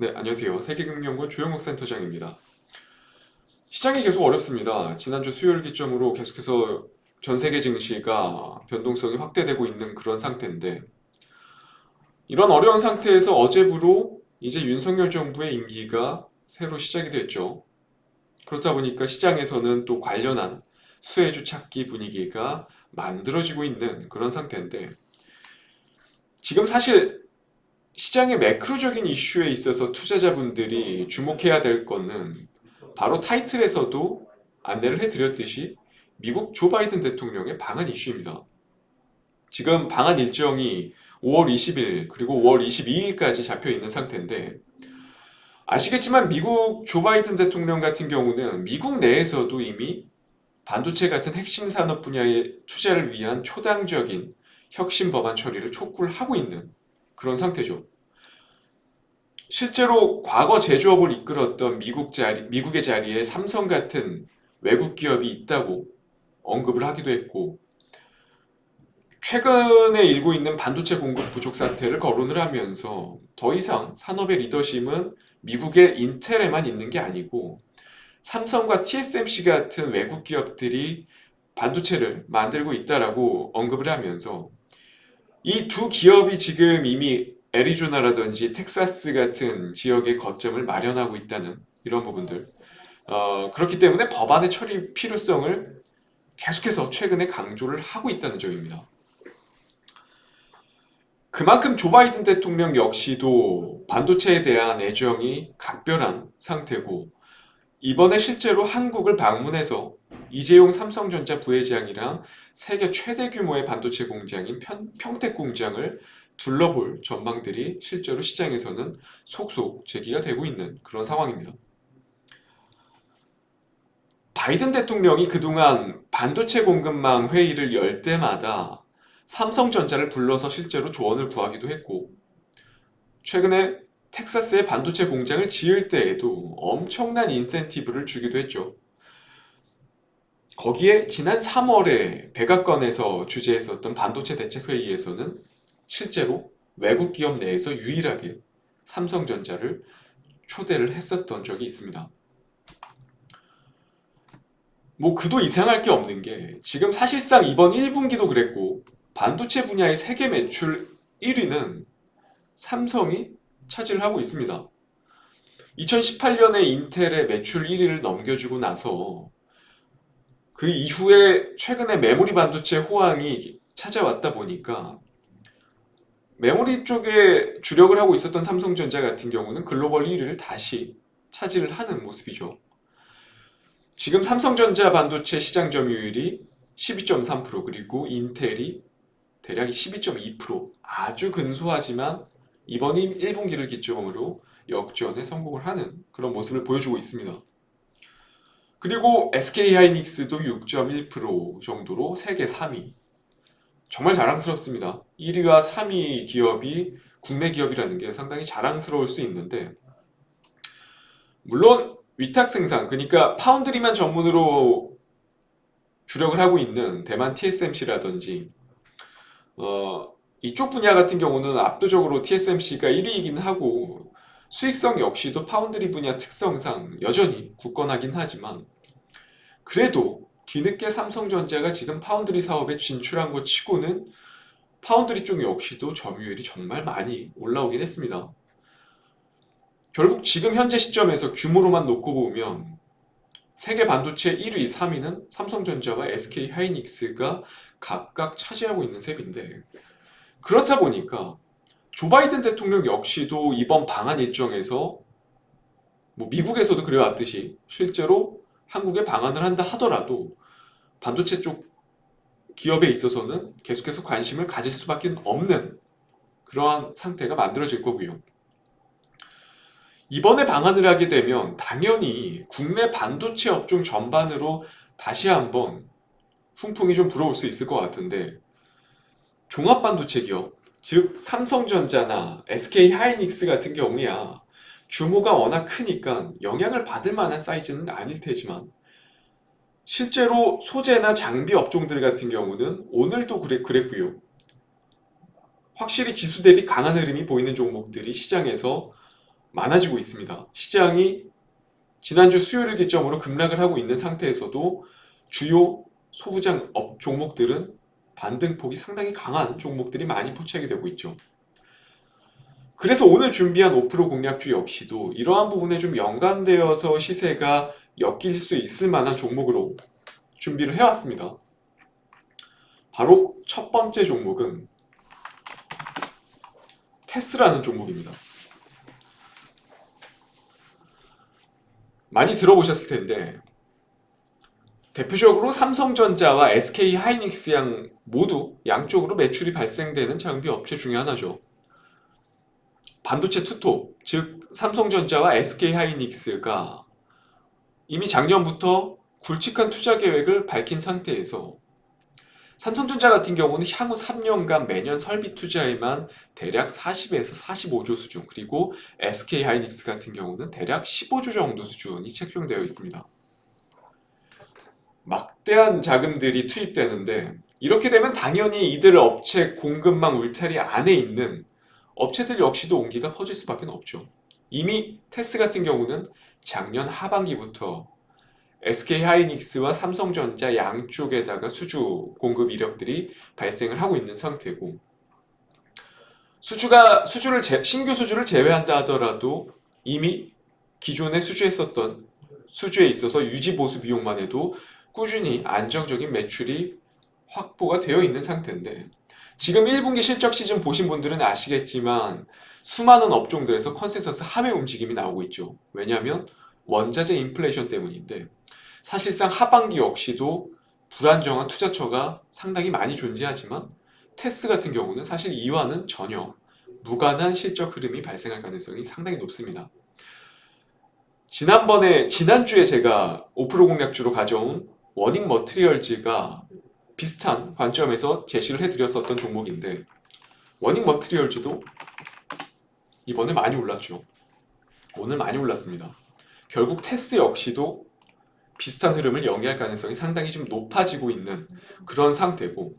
네, 안녕하세요. 세계금융연구원 조영욱 센터장입니다. 시장이 계속 어렵습니다. 지난주 수요일 기점으로 계속해서 전 세계 증시가 변동성이 확대되고 있는 그런 상태인데, 이런 어려운 상태에서 어제부로 이제 윤석열 정부의 임기가 새로 시작이 됐죠. 그렇다 보니까 시장에서는 또 관련한 수혜주 찾기 분위기가 만들어지고 있는 그런 상태인데, 지금 사실 시장의 매크로적인 이슈에 있어서 투자자분들이 주목해야 될 거는 바로 타이틀에서도 안내를 해드렸듯이 미국 조 바이든 대통령의 방한 이슈입니다. 지금 방한 일정이 5월 20일 그리고 5월 22일까지 잡혀 있는 상태인데 아시겠지만 미국 조 바이든 대통령 같은 경우는 미국 내에서도 이미 반도체 같은 핵심 산업 분야의 투자를 위한 초당적인 혁신 법안 처리를 촉구를 하고 있는 그런 상태죠. 실제로 과거 제조업을 이끌었던 미국 자리, 미국의 자리에 삼성 같은 외국 기업이 있다고 언급을 하기도 했고, 최근에 일고 있는 반도체 공급 부족 사태를 거론을 하면서 더 이상 산업의 리더십은 미국의 인텔에만 있는 게 아니고, 삼성과 TSMC 같은 외국 기업들이 반도체를 만들고 있다라고 언급을 하면서 이 두 기업이 지금 이미 애리조나라든지 텍사스 같은 지역에 거점을 마련하고 있다는 이런 부분들. 어, 그렇기 때문에 법안의 처리 필요성을 계속해서 최근에 강조를 하고 있다는 점입니다. 그만큼 조 바이든 대통령 역시도 반도체에 대한 애정이 각별한 상태고, 이번에 실제로 한국을 방문해서 이재용 삼성전자 부회장이랑 세계 최대 규모의 반도체 공장인 평, 평택 공장을 둘러볼 전망들이 실제로 시장에서는 속속 제기가 되고 있는 그런 상황입니다. 바이든 대통령이 그동안 반도체 공급망 회의를 열 때마다 삼성전자를 불러서 실제로 조언을 구하기도 했고, 최근에 텍사스에 반도체 공장을 지을 때에도 엄청난 인센티브를 주기도 했죠. 거기에 지난 3월에 백악관에서 주재했었던 반도체 대책 회의에서는 실제로 외국 기업 내에서 유일하게 삼성전자를 초대를 했었던 적이 있습니다. 뭐 그도 이상할 게 없는 게 지금 사실상 이번 1분기도 그랬고 반도체 분야의 세계 매출 1위는 삼성이 차지를 하고 있습니다. 2018년에 인텔의 매출 1위를 넘겨주고 나서 그 이후에 최근에 메모리 반도체 호황이 찾아왔다 보니까 메모리 쪽에 주력을 하고 있었던 삼성전자 같은 경우는 글로벌 1위를 다시 차지를 하는 모습이죠. 지금 삼성전자 반도체 시장 점유율이 12.3% 그리고 인텔이 대략 12.2% 아주 근소하지만 이번 1분기를 기점으로 역전에 성공을 하는 그런 모습을 보여주고 있습니다. 그리고 SK 하이닉스도 6.1% 정도로 세계 3위. 정말 자랑스럽습니다. 1위와 3위 기업이 국내 기업이라는 게 상당히 자랑스러울 수 있는데, 물론 위탁 생산, 그러니까 파운드리만 전문으로 주력을 하고 있는 대만 TSMC라든지, 어, 이쪽 분야 같은 경우는 압도적으로 TSMC가 1위이긴 하고, 수익성 역시도 파운드리 분야 특성상 여전히 굳건하긴 하지만 그래도 뒤늦게 삼성전자가 지금 파운드리 사업에 진출한 것 치고는 파운드리 쪽 역시도 점유율이 정말 많이 올라오긴 했습니다. 결국 지금 현재 시점에서 규모로만 놓고 보면 세계 반도체 1위, 3위는 삼성전자와 SK 하이닉스가 각각 차지하고 있는 셈인데 그렇다 보니까 조 바이든 대통령 역시도 이번 방한 일정에서 뭐 미국에서도 그래왔듯이 실제로 한국에 방한을 한다 하더라도 반도체 쪽 기업에 있어서는 계속해서 관심을 가질 수밖에 없는 그러한 상태가 만들어질 거고요. 이번에 방한을 하게 되면 당연히 국내 반도체 업종 전반으로 다시 한번 훈풍이 좀 불어올 수 있을 것 같은데 종합 반도체 기업 즉 삼성전자나 SK 하이닉스 같은 경우야 규모가 워낙 크니까 영향을 받을 만한 사이즈는 아닐 테지만 실제로 소재나 장비 업종들 같은 경우는 오늘도 그랬, 그랬고요. 확실히 지수 대비 강한 흐름이 보이는 종목들이 시장에서 많아지고 있습니다. 시장이 지난주 수요일 기점으로 급락을 하고 있는 상태에서도 주요 소부장 업 종목들은 반등폭이 상당히 강한 종목들이 많이 포착이 되고 있죠. 그래서 오늘 준비한 5% 공략주 역시도 이러한 부분에 좀 연관되어서 시세가 엮일 수 있을 만한 종목으로 준비를 해왔습니다. 바로 첫 번째 종목은 테스라는 종목입니다. 많이 들어보셨을 텐데 대표적으로 삼성전자와 SK 하이닉스 양 모두 양쪽으로 매출이 발생되는 장비 업체 중에 하나죠. 반도체 투톱, 즉 삼성전자와 SK 하이닉스가 이미 작년부터 굵직한 투자 계획을 밝힌 상태에서 삼성전자 같은 경우는 향후 3년간 매년 설비 투자에만 대략 40에서 45조 수준, 그리고 SK 하이닉스 같은 경우는 대략 15조 정도 수준이 책정되어 있습니다. 막대한 자금들이 투입되는데 이렇게 되면 당연히 이들 업체 공급망 울타리 안에 있는 업체들 역시도 온기가 퍼질 수밖에 없죠. 이미 테스 같은 경우는 작년 하반기부터 SK 하이닉스와 삼성전자 양쪽에다가 수주 공급 이력들이 발생을 하고 있는 상태고 수주가 수주를 제, 신규 수주를 제외한다 하더라도 이미 기존에 수주했었던 수주에 있어서 유지 보수 비용만 해도 꾸준히 안정적인 매출이 확보가 되어 있는 상태인데 지금 1분기 실적 시즌 보신 분들은 아시겠지만 수많은 업종들에서 컨센서스 하회 움직임이 나오고 있죠. 왜냐하면 원자재 인플레이션 때문인데 사실상 하반기 역시도 불안정한 투자처가 상당히 많이 존재하지만 테스 같은 경우는 사실 이와는 전혀 무관한 실적 흐름이 발생할 가능성이 상당히 높습니다. 지난번에 지난주에 제가 5% 공략주로 가져온 워닝 머트리얼즈가 비슷한 관점에서 제시를 해드렸었던 종목인데 워닝 머트리얼즈도 이번에 많이 올랐죠. 오늘 많이 올랐습니다. 결국 테스 역시도 비슷한 흐름을 영위할 가능성이 상당히 좀 높아지고 있는 그런 상태고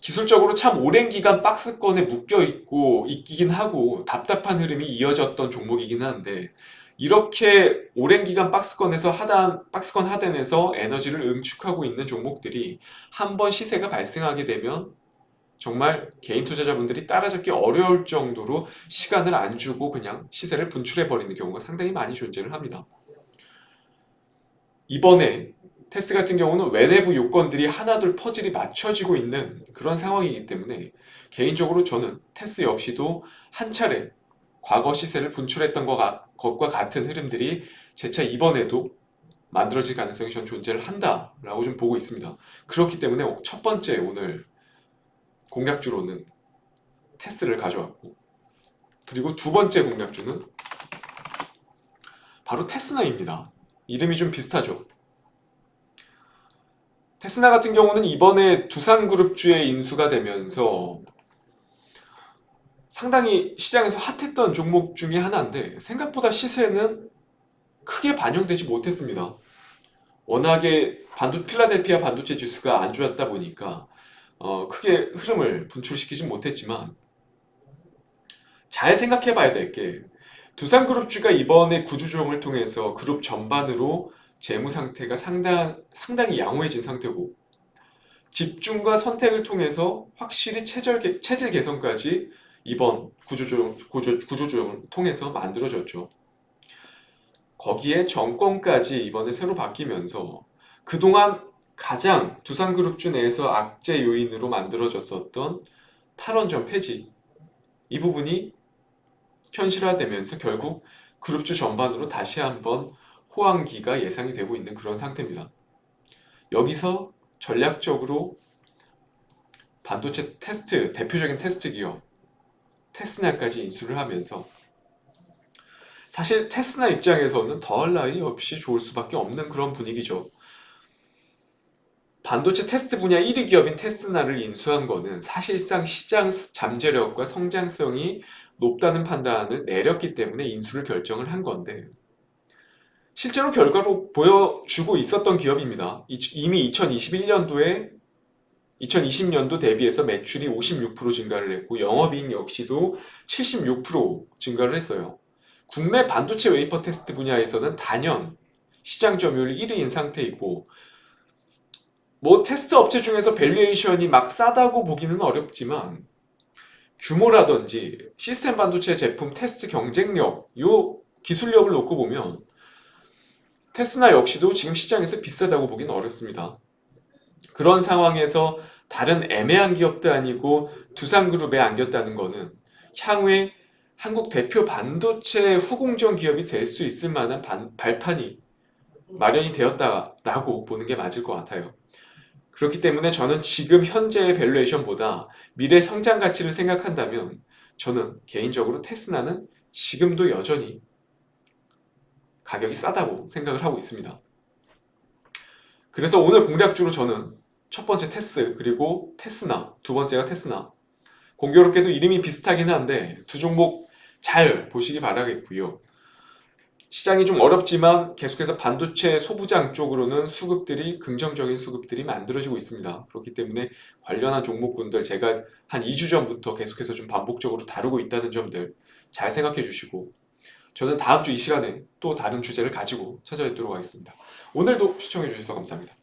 기술적으로 참 오랜 기간 박스권에 묶여 있고 있긴 하고 답답한 흐름이 이어졌던 종목이긴 한데 이렇게 오랜 기간 박스권에서 하단 박스권 하단에서 에너지를 응축하고 있는 종목들이 한번 시세가 발생하게 되면 정말 개인 투자자분들이 따라잡기 어려울 정도로 시간을 안 주고 그냥 시세를 분출해 버리는 경우가 상당히 많이 존재를 합니다. 이번에 테스 같은 경우는 외내부 요건들이 하나둘 퍼즐이 맞춰지고 있는 그런 상황이기 때문에 개인적으로 저는 테스 역시도 한 차례 과거 시세를 분출했던 것과 같은 흐름들이 재차 이번에도 만들어질 가능성이 전 존재를 한다라고 좀 보고 있습니다. 그렇기 때문에 첫 번째 오늘 공략주로는 테스를 가져왔고 그리고 두 번째 공략주는 바로 테스나입니다. 이름이 좀 비슷하죠. 테스나 같은 경우는 이번에 두산그룹주에 인수가 되면서 상당히 시장에서 핫했던 종목 중에 하나인데 생각보다 시세는 크게 반영되지 못했습니다. 워낙에 반도 필라델피아 반도체 지수가 안 좋았다 보니까 어, 크게 흐름을 분출시키지 못했지만 잘 생각해 봐야 될 게 두산그룹주가 이번에 구조조정을 통해서 그룹 전반으로 재무 상태가 상당, 상당히 양호해진 상태고 집중과 선택을 통해서 확실히 체질, 체질 개선까지 이번 구조조정, 구조, 구조조정을 통해서 만들어졌죠. 거기에 정권까지 이번에 새로 바뀌면서 그동안 가장 두산그룹주 내에서 악재 요인으로 만들어졌었던 탈원전 폐지 이 부분이 현실화되면서 결국 그룹주 전반으로 다시 한번 호황기가 예상이 되고 있는 그런 상태입니다. 여기서 전략적으로 반도체 테스트, 대표적인 테스트 기업 테스나까지 인수를 하면서 사실 테스나 입장에서는 더할 나위 없이 좋을 수밖에 없는 그런 분위기죠. 반도체 테스트 분야 1위 기업인 테스나를 인수한 거는 사실상 시장 잠재력과 성장성이 높다는 판단을 내렸기 때문에 인수를 결정을 한 건데 실제로 결과로 보여주고 있었던 기업입니다. 이미 2021년도에 2020년도 대비해서 매출이 56% 증가를 했고 영업이익 역시도 76% 증가를 했어요. 국내 반도체 웨이퍼 테스트 분야에서는 단연 시장 점유율 1위인 상태이고 뭐 테스트 업체 중에서 밸류에이션이 막 싸다고 보기는 어렵지만 규모라든지 시스템 반도체 제품 테스트 경쟁력, 요 기술력을 놓고 보면 테스나 역시도 지금 시장에서 비싸다고 보기는 어렵습니다. 그런 상황에서 다른 애매한 기업도 아니고 두산그룹에 안겼다는 거는 향후에 한국 대표 반도체 후공정 기업이 될 수 있을 만한 반- 발판이 마련이 되었다라고 보는 게 맞을 것 같아요. 그렇기 때문에 저는 지금 현재의 밸류에이션보다 미래 성장 가치를 생각한다면 저는 개인적으로 테스나는 지금도 여전히 가격이 싸다고 생각을 하고 있습니다. 그래서 오늘 공략주로 저는 첫 번째 테스 그리고 테스나 두 번째가 테스나 공교롭게도 이름이 비슷하긴 한데 두 종목 잘 보시기 바라겠고요. 시장이 좀 어렵지만 계속해서 반도체 소부장 쪽으로는 수급들이 긍정적인 수급들이 만들어지고 있습니다. 그렇기 때문에 관련한 종목군들 제가 한 2주 전부터 계속해서 좀 반복적으로 다루고 있다는 점들 잘 생각해 주시고 저는 다음 주 이 시간에 또 다른 주제를 가지고 찾아뵙도록 하겠습니다. 오늘도 시청해 주셔서 감사합니다.